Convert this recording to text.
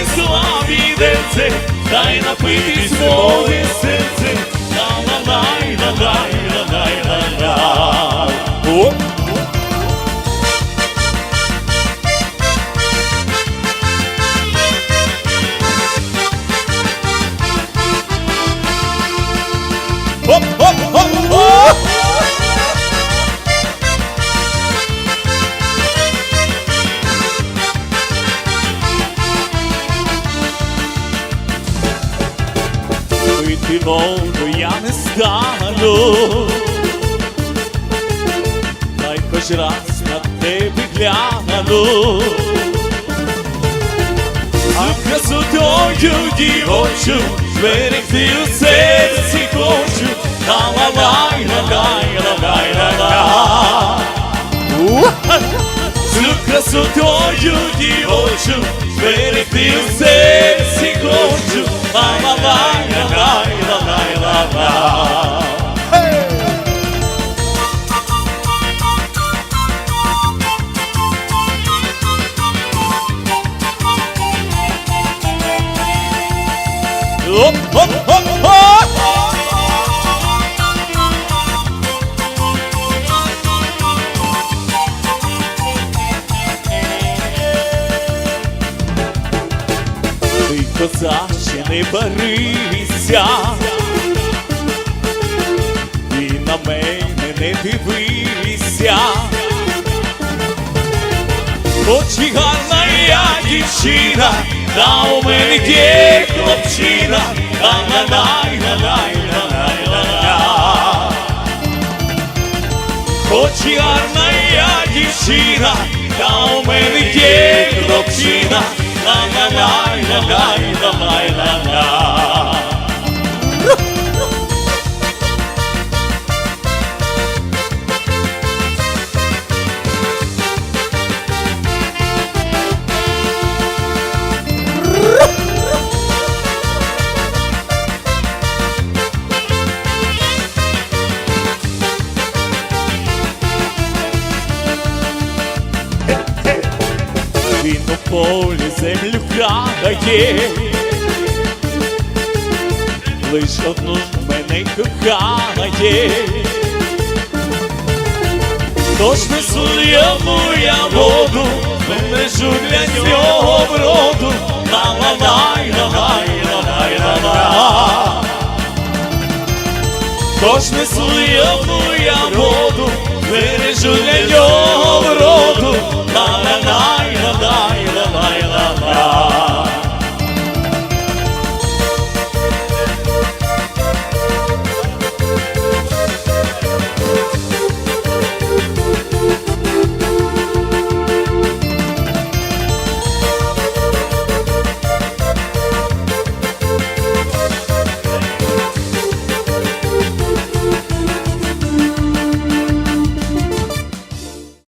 принесла це, дай напитись моє Пити воду я не стану, Дай хоч раз на тебе гляну, а красотою дівочу зберегти у серці хочу, ла-ла-лай, ла-лай, ла-лай, ла-лай. Цю красотою дівочу зберегти у серці хочу, Оп, оп, оп, оп! Ти козаче не барися, і на мене не дивися, очі гарна я дівчина, та у мене є хлопчина, ла-лай, ла-лай. Очі гарна я дівчина, та у мене є хлопчина, ла-ла-лай, Він у полі землю крає, лиш одну мене кохає. Тож несу йому я воду, бережу для нього вроду, ла-ла-лай, ла-лай, ла-лай, ла-лай. Тож несу йому я воду, бережу для нього